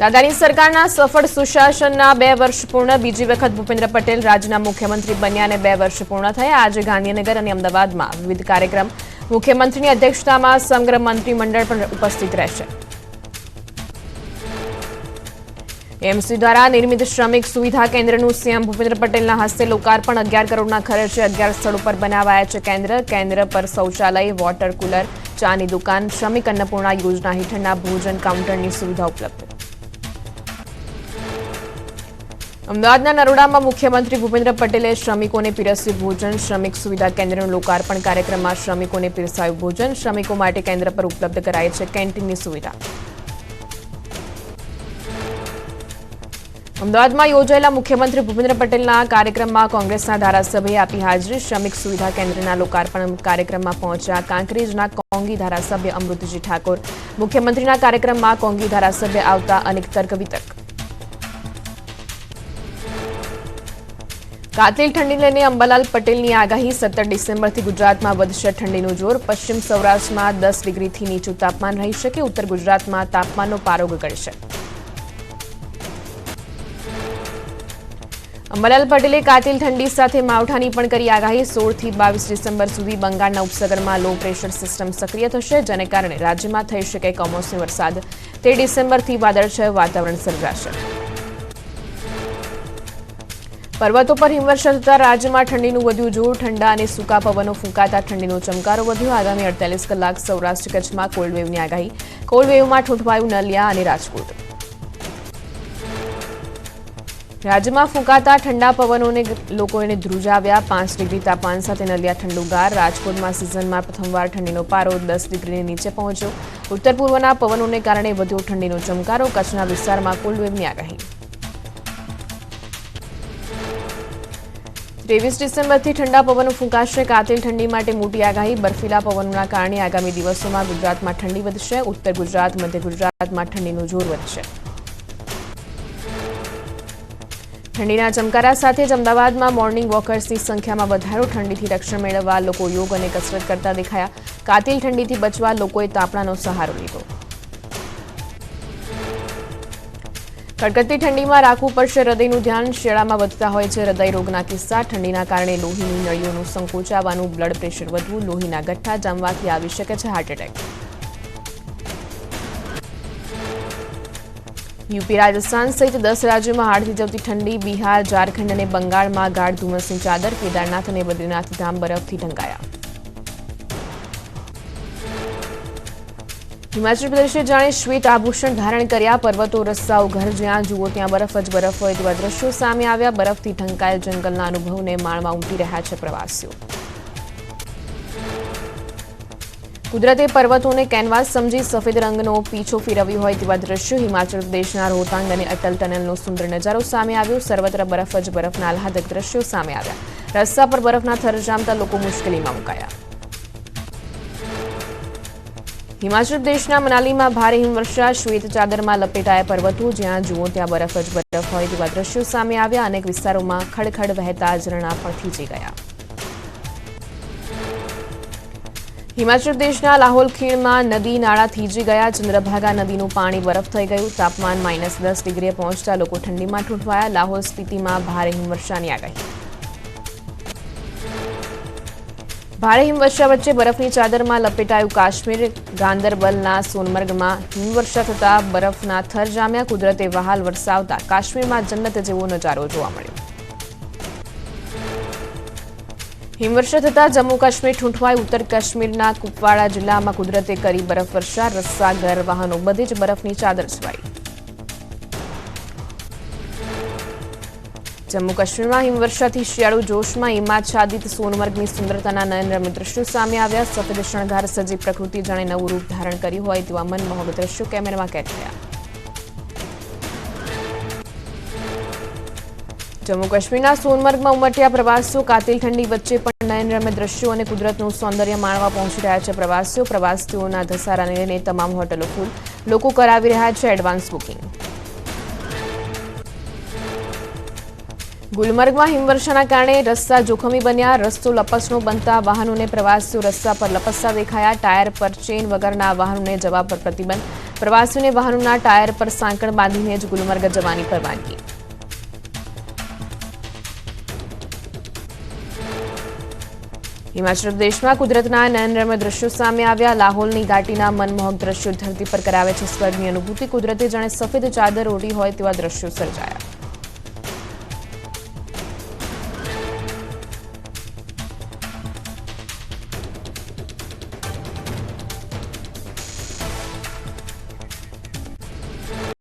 દાદાની સરકારના સફળ સુશાસનના બે વર્ષ પૂર્ણ. બીજી વખત ભૂપેન્દ્ર પટેલ રાજ્યના મુખ્યમંત્રી બન્યા અને બે વર્ષ પૂર્ણ થયા. આજે ગાંધીનગર અને અમદાવાદમાં વિવિધ કાર્યક્રમ મુખ્યમંત્રીની અધ્યક્ષતામાં સમગ્ર મંત્રીમંડળ પણ ઉપસ્થિત રહેશે. એમસી દ્વારા નિર્મિત શ્રમિક સુવિધા કેન્દ્રનું સીએમ ભૂપેન્દ્ર પટેલના હસ્તે લોકાર્પણ. અગિયાર કરોડના ખર્ચે અગિયાર સ્થળ પર બનાવાયા છે કેન્દ્ર. કેન્દ્ર પર શૌચાલય, વોટર કુલર, ચાની દુકાન, શ્રમિક અન્નપૂર્ણા યોજના હેઠળના ભોજન કાઉન્ટરની સુવિધા ઉપલબ્ધ. અમદાવાદના નરોડામાં મુખ્યમંત્રી ભૂપેન્દ્ર પટેલે શ્રમિકોને પીરસ્યું ભોજન, શ્રમિક સુવિધા કેન્દ્રનું લોકાર્પણ કાર્યક્રમમાં શ્રમિકોને પીરસાયું ભોજન, શ્રમિકો માટે કેન્દ્ર પર ઉપલબ્ધ કરાઈ છે કેન્ટીનની સુવિધા. અમદાવાદમાં યોજાયેલા મુખ્યમંત્રી ભૂપેન્દ્ર પટેલના કાર્યક્રમમાં કોંગ્રેસના ધારાસભ્યએ આપી હાજરી. શ્રમિક સુવિધા કેન્દ્રના લોકાર્પણ કાર્યક્રમમાં પહોંચ્યા કાંકરેજના કોંગી ધારાસભ્ય અમૃતજી ઠાકોર. મુખ્યમંત્રીના કાર્યક્રમમાં કોંગી ધારાસભ્ય આવતા અનેક તર્ક વિતર્ક. કાતિલ ઠંડી લઈને અંબાલાલ પટેલની આગાહી સત્તર ડિસેમ્બરથી ગુજરાતમાં વધશે ઠંડીનું જોર. પશ્ચિમ સૌરાષ્ટ્રમાં દસ ડિગ્રીથી નીચું તાપમાન રહી શકે. ઉત્તર ગુજરાતમાં તાપમાનનો પારો ગગડશે અંબાલાલ પટેલે કાતિલ ઠંડી સાથે માવઠાની પણ કરી આગાહી. સોળથી બાવીસ ડિસેમ્બર સુધી બંગાળના ઉપસાગરમાં લો પ્રેશર સિસ્ટમ સક્રિય થશે, જેને કારણે રાજ્યમાં થઈ શકે કમોસમી વરસાદ. તે ડિસેમ્બરથી વાદળછાયું વાતાવરણ સર્જાશે. પર્વતો પર હિમવર્ષા થતા રાજ્યમાં ઠંડીનું વધ્યું જોર, ઠંડા અને સૂકા પવનો ફૂંકાતા ઠંડીનો ચમકારો વધ્યો. આગામી અડતાલીસ કલાક સૌરાષ્ટ્ર કચ્છમાં કોલ્ડવેવની આગાહી. કોલ્ડવેવમાં વેવમાં ઠૂંઠવાયું નલિયા અને રાજકોટ. રાજ્યમાં ફૂંકાતા ઠંડા પવનોને લોકોને ધ્રુજાવ્યા પાંચ ડિગ્રી તાપમાન સાથે નલિયા ઠંડુગાર. રાજકોટમાં સિઝનમાં પ્રથમવાર ઠંડીનો પારો દસ ડિગ્રીની નીચે પહોંચ્યો. ઉત્તર પૂર્વના પવનોને કારણે વધ્યો ઠંડીનો ચમકારો. કચ્છના વિસ્તારમાં કોલ્ડવેવની આગાહી. ત્રેવીસ ડિસેમ્બરથી ઠંડા પવનો ફૂંકાશે. કાતિલ ઠંડી માટે મોટી આગાહી. બર્ફીલા પવનોના કારણે આગામી દિવસોમાં ગુજરાતમાં ઠંડી વધશે. ઉત્તર ગુજરાત, મધ્ય ગુજરાતમાં ઠંડીનું જોર વધશે. ઠંડીના ચમકારા સાથે જ અમદાવાદમાં મોર્નિંગ વોકર્સની સંખ્યામાં વધારો. ઠંડીથી રક્ષણ મેળવવા લોકો યોગ અને કસરત કરતા દેખાયા. કાતિલ ઠંડીથી બચવા લોકોએ તાપણાનો સહારો લીધો. કડકડતી ઠંડીમાં રાખવું પડશે. હૃદયનું ધ્યાન શિયાળામાં વધતા હોય છે. હૃદય રોગના કિસ્સા ઠંડીના કારણે લોહીની નળીઓનું સંકોચાવાનું બ્લડ પ્રેશર વધવું, લોહીના ગઠ્ઠા જામવાથી આવી શકે છે હાર્ટ એટેક યુપી રાજસ્થાન સહિત દસ રાજ્યોમાં હાડથી જવતી ઠંડી, બિહાર, ઝારખંડ અને બંગાળમાં ગાઢ ધુમ્મસની ચાદર, કેદારનાથ અને બદ્રીનાથ ધામ બરફથી ઢંકાયા. હિમાચલ પ્રદેશે જાણે શ્વેત આભૂષણ ધારણ કર્યા, પર્વતો, રસ્તાઓ, ઘર જ્યાં જુઓ ત્યાં બરફ જ બરફ હોય તેવા દ્રશ્યો સામે આવ્યા. બરફથી ઢંકાયેલ જંગલના અનુભવને માણવા ઉમટી રહ્યા છે પ્રવાસીઓ. કુદરતે પર્વતોને કેનવાસ સમજી સફેદ રંગનો પીછો ફેરવ્યો હોય તેવા દ્રશ્યો હિમાચલ પ્રદેશના રોહતાંગ અને અટલ ટનલનો સુંદર નજારો સામે આવ્યો. સર્વત્ર બરફ જ બરફના આહલાદક દ્રશ્યો સામે આવ્યા. રસ્તા પર બરફના થર જામતા લોકો મુશ્કેલીમાં મુકાયા. હિમાચલ પ્રદેશના મનાલીમાં ભારે હિમવર્ષા, શ્વેત ચાદરમાં લપેટાયા પર્વતો, જ્યાં જુઓ ત્યાં બરફ જ બરફ હોય તેવા દ્રશ્યો સામે આવ્યા. અનેક વિસ્તારોમાં ખડખડ વહેતા ઝરણા પણ થીજી ગયા. હિમાચલ પ્રદેશના લાહોલ ખીણમાં નદી નાળા થીજી ગયા. ચંદ્રભાગા નદીનું પાણી બરફ થઈ ગયું. તાપમાન માઇનસ દસ ડિગ્રીએ પહોંચતા લોકો ઠંડીમાં ઠૂંઠવાયા. લાહોલ સ્પીતિમાં ભારે હિમવર્ષાની આગાહી. ભારે હિમવર્ષા વચ્ચે બરફની ચાદરમાં લપેટાયું કાશ્મીર. ગાંદરબલના સોનમર્ગમાં હિમવર્ષા થતા બરફના થર જામ્યા. કુદરતે વહાલ વરસાવતા કાશ્મીરમાં જન્નત જેવો નજારો જોવા મળ્યો. હિમવર્ષા થતાં જમ્મુ કાશ્મીર ઠૂંઠવાય ઉત્તર કાશ્મીરના કુપવાડા જિલ્લામાં કુદરતે કરી બરફવર્ષા રસ્તા ઘર વાહનો બધે જ બરફની ચાદર છવાઈ. જમ્મુ કાશ્મીરમાં હિમવર્ષાથી શિયાળુ જોશમાં હિમાચ્છાદિત સોનમર્ગની સુંદરતાના નયનરમ્ય દ્રશ્યો સામે આવ્યા. સફેદ શણગાર સજી પ્રકૃતિ જાણે નવું રૂપ ધારણ કર્યું હોય તેવા મનમોહક દ્રશ્યો કેમેરામાં કેદ થયા. જમ્મુ કાશ્મીરના સોનમર્ગમાં ઉમટ્યા પ્રવાસીઓ કાતિલ ઠંડી વચ્ચે પણ નયનરમ્ય દ્રશ્યો અને કુદરતનું સૌંદર્ય માણવા પહોંચી રહ્યા છે પ્રવાસીઓ. પ્રવાસીઓના ધસારાને લઈને તમામ હોટલો ફૂલ. લોકો કરાવી રહ્યા છે એડવાન્સ બુકિંગ. ગુલમર્ગમાં હિમવર્ષાના કારણે રસ્તા જોખમી બન્યા, રસ્તો લપસણો બનતા વાહનોને પ્રવાસીઓ રસ્તા પર લપસતા દેખાયા, ટાયર પર ચેન વગરના વાહનોને જવા પર પ્રતિબંધ. પ્રવાસીઓને વાહનોના ટાયર પર સાંકળ બાંધીને જ ગુલમર્ગ જવાની પરવાનગી. હિમાચલ પ્રદેશમાં કુદરતના નયનરમ્ય દ્રશ્યો સામે આવ્યા. લાહોલની ઘાટીના મનમોહક દ્રશ્યો ધરતી પર કરાવે છે સ્વર્ગની અનુભૂતિ. કુદરતે જાણે સફેદ ચાદર ઓઢી હોય તેવા દ્રશ્યો સર્જાયા.